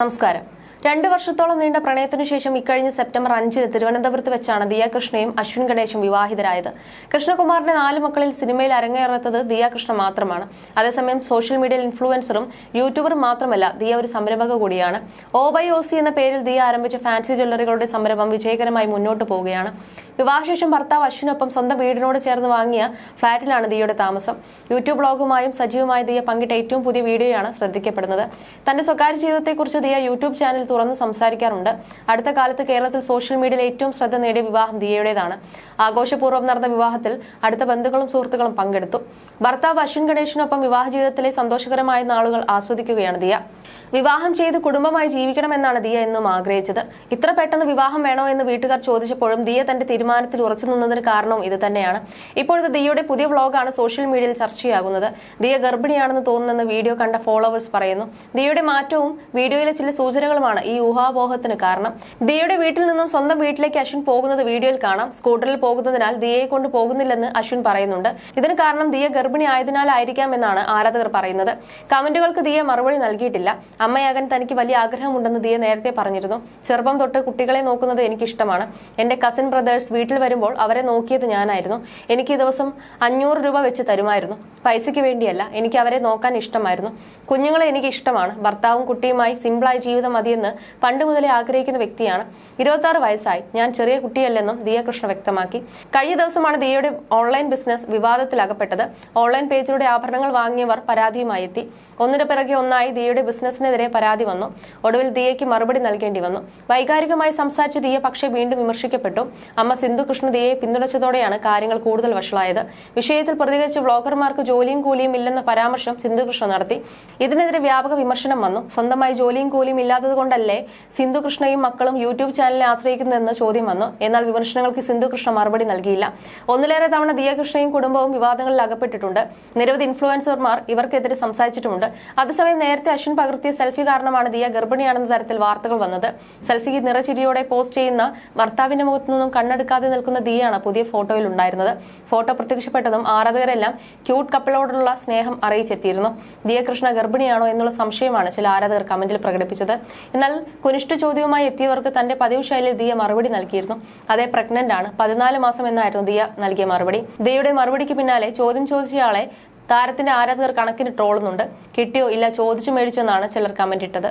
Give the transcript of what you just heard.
നമസ്കാരം. രണ്ടു വർഷത്തോളം നീണ്ട പ്രണയത്തിനു ശേഷം ഇക്കഴിഞ്ഞ സെപ്റ്റംബർ അഞ്ചിന് തിരുവനന്തപുരത്ത് വെച്ചാണ് ദിയ കൃഷ്ണയും അശ്വിൻ ഗണേശും വിവാഹിതരായത്. കൃഷ്ണകുമാറിന്റെ നാല് മക്കളിൽ സിനിമയിൽ അരങ്ങേറുന്നത് ദിയ കൃഷ്ണ മാത്രമാണ്. അതേസമയം സോഷ്യൽ മീഡിയയിൽ ഇൻഫ്ലുവൻസറും യൂട്യൂബറും മാത്രമല്ല ദിയ ഒരു സംരംഭക കൂടിയാണ്. ഓ ബൈ ഒ സി എന്ന പേരിൽ ദിയ ആരംഭിച്ച ഫാൻസി ജ്വല്ലറികളുടെ സംരംഭം വിജയകരമായി മുന്നോട്ട് പോവുകയാണ്. വിവാഹശേഷം ഭർത്താവ് അശ്വിനൊപ്പം സ്വന്തം വീടിനോട് ചേർന്ന് വാങ്ങിയ ഫ്ളാറ്റിലാണ് ദിയയുടെ താമസം. യൂട്യൂബ് ബ്ലോഗുമായും സജീവമായി ദിയ പങ്കിട്ട ഏറ്റവും പുതിയ വീഡിയോയാണ് ശ്രദ്ധിക്കപ്പെടുന്നത്. തന്റെ സ്വകാര്യ ജീവിതത്തെക്കുറിച്ച് ദിയ യൂട്യൂബ് ചാനൽ തുറന്ന് സംസാരിക്കാറുണ്ട്. അടുത്ത കാലത്ത് കേരളത്തിൽ സോഷ്യൽ മീഡിയയിൽ ഏറ്റവും ശ്രദ്ധ നേടിയ വിവാഹം ദിയയുടേതാണ്. ആഘോഷപൂർവം നടന്ന വിവാഹത്തിൽ അടുത്ത ബന്ധുക്കളും സുഹൃത്തുക്കളും പങ്കെടുത്തു. ഭർത്താവ് അശ്വിൻ ഗണേഷിനൊപ്പം വിവാഹ ജീവിതത്തിലെ സന്തോഷകരമായ നാളുകൾ ആസ്വദിക്കുകയാണ് ദിയ. വിവാഹം ചെയ്ത് കുടുംബമായി ജീവിക്കണമെന്നാണ് ദിയ എന്നും ആഗ്രഹിച്ചത്. ഇത്ര പെട്ടെന്ന് വിവാഹം വേണോ എന്ന് വീട്ടുകാർ ചോദിച്ചപ്പോഴും ദിയ തന്റെ തീരുമാനത്തിൽ ഉറച്ചു നിന്നതിന് കാരണവും ഇത് തന്നെയാണ്. ഇപ്പോഴത്തെ ദിയയുടെ പുതിയ വ്ളോഗാണ് സോഷ്യൽ മീഡിയയിൽ ചർച്ചയാകുന്നത്. ദിയ ഗർഭിണിയാണെന്ന് തോന്നുന്നെന്ന് വീഡിയോ കണ്ട ഫോളോവേഴ്സ് പറയുന്നു. ദിയയുടെ മാറ്റവും വീഡിയോയിലെ ചില സൂചനകളുമാണ് ഈ ഊഹാപോഹത്തിന് കാരണം. ദിയയുടെ വീട്ടിൽ നിന്നും സ്വന്തം വീട്ടിലേക്ക് അശ്വിൻ പോകുന്നത് വീഡിയോയിൽ കാണാം. സ്കൂട്ടറിൽ പോകുന്നതിനാൽ ദിയയെ കൊണ്ട് പോകുന്നില്ലെന്ന് അശ്വിൻ പറയുന്നുണ്ട്. ഇതിന് കാരണം ദിയ ഗർഭിണി ആയതിനാലായിരിക്കാം എന്നാണ് ആരാധകർ പറയുന്നത്. കമന്റുകൾക്ക് ദിയ മറുപടി നൽകിയിട്ടില്ല. അമ്മയാകാൻ തനിക്ക് വലിയ ആഗ്രഹമുണ്ടെന്ന് ദിയ നേരത്തെ പറഞ്ഞിരുന്നു. ചെറുപ്പം തൊട്ട് കുട്ടികളെ നോക്കുന്നത് എനിക്കിഷ്ടമാണ്. എന്റെ കസിൻ ബ്രദേഴ്സ് വീട്ടിൽ വരുമ്പോൾ അവരെ നോക്കിയത് ഞാനായിരുന്നു. എനിക്ക് ഈ ദിവസം അഞ്ഞൂറ് രൂപ വെച്ച് തരുമായിരുന്നു. പൈസയ്ക്ക് വേണ്ടിയല്ല എനിക്ക് അവരെ നോക്കാൻ ഇഷ്ടമായിരുന്നു. കുഞ്ഞുങ്ങളെ എനിക്ക് ഇഷ്ടമാണ് ഭർത്താവും കുട്ടിയുമായി സിമ്പിളായി ജീവിതം മതിയെന്ന് പണ്ട് മുതലേ ആഗ്രഹിക്കുന്ന വ്യക്തിയാണ്. ഇരുപത്തി വയസ്സായി. ഞാൻ ചെറിയ കുട്ടിയല്ലെന്നും ദിയ കൃഷ്ണ വ്യക്തമാക്കി. കഴിഞ്ഞ ദിവസമാണ് ദിയയുടെ ഓൺലൈൻ ബിസിനസ് വിവാദത്തിലകപ്പെട്ടത്. ഓൺലൈൻ പേജിലൂടെ ആഭരണങ്ങൾ വാങ്ങിയവർ പരാതിയുമായി എത്തി. ഒന്നിനു പിറകെ ഒന്നായി ദിയയുടെ ബിസിനസ്സിനെതിരെ പരാതി വന്നു. ഒടുവിൽ ദിയയ്ക്ക് മറുപടി നൽകേണ്ടി വന്നു. വൈകാരികമായി സംസാരിച്ച ദിയ പക്ഷേ വീണ്ടും വിമർശിക്കപ്പെട്ടു. അമ്മ സിന്ധു കൃഷ്ണ ദിയയെ പിന്തുണച്ചതോടെയാണ് കാര്യങ്ങൾ കൂടുതൽ വഷളായത്. വിഷയത്തിൽ പ്രതികരിച്ച് വ്ളോഗർമാർക്ക് ജോലിയും കൂലിയും ഇല്ലെന്ന പരാമർശം സിന്ധു കൃഷ്ണ നടത്തി. ഇതിനെതിരെ വ്യാപക വിമർശനം വന്നു. സ്വന്തമായി ജോലിയും കൂലിയും ഇല്ലാത്തത് കൊണ്ടല്ലേ സിന്ധു കൃഷ്ണയും മക്കളും യൂട്യൂബ് ചാനലിനെ ആശ്രയിക്കുന്നതെന്ന് ചോദ്യം വന്നു. എന്നാൽ വിമർശനങ്ങൾക്ക് സിന്ധു കൃഷ്ണ മറുപടി നൽകിയില്ല. ഒന്നിലേറെ തവണ ദിയ കൃഷ്ണയും കുടുംബവും വിവാദങ്ങളിൽ അകപ്പെട്ടിട്ടുണ്ട്. നിരവധി ഇൻഫ്ലുവൻസർമാർ ഇവർക്കെതിരെ സംസാരിച്ചിട്ടുമുണ്ട്. അതേസമയം നേരത്തെ അശ്വിൻ പകർത്തിയ സെൽഫി കാരണമാണ് ദിയ ഗർഭിണിയാണെന്ന തരത്തിൽ വാർത്തകൾ വന്നത്. സെൽഫി നിറചിരിയോടെ പോസ്റ്റ് ചെയ്യുന്ന ഭർത്താവിന്റെ മുഖത്തു നിന്നും കണ്ണെടുക്കാതെ നിൽക്കുന്ന ദിയാണ് പുതിയ ഫോട്ടോയിൽ ഉണ്ടായിരുന്നത്. ഫോട്ടോ പ്രത്യക്ഷപ്പെട്ടതും ആരാധകരെല്ലാം ക്യൂട്ട് കപ്പിളോടുള്ള സ്നേഹം അറിയിച്ചെത്തിയിരുന്നു. ദിയ കൃഷ്ണ ഗർഭിണിയാണോ എന്നുള്ള സംശയമാണ് ചില ആരാധകർ കമന്റിൽ പ്രകടിപ്പിച്ചത്. എന്നാൽ കുനിഷ്ഠ ചോദ്യവുമായി എത്തിയവർക്ക് തന്റെ പതിവ് ശൈലിയിൽ ദിയ മറുപടി നൽകിയിരുന്നു. അതേ പ്രഗ്നന്റ് ആണ് പതിനാല് മാസം എന്നായിരുന്നു ദിയ നൽകിയ മറുപടി. ദിയയുടെ മറുപടിക്ക് പിന്നാലെ ചോദ്യം ചോദിച്ചയാളെ താരത്തിന്റെ ആരാധകർ കണക്കിന് ട്രോളുന്നുണ്ട്. കിട്ടിയോ ഇല്ല ചോദിച്ചു മേടിച്ചോ എന്നാണ് ചിലർ കമന്റ് ഇട്ടത്.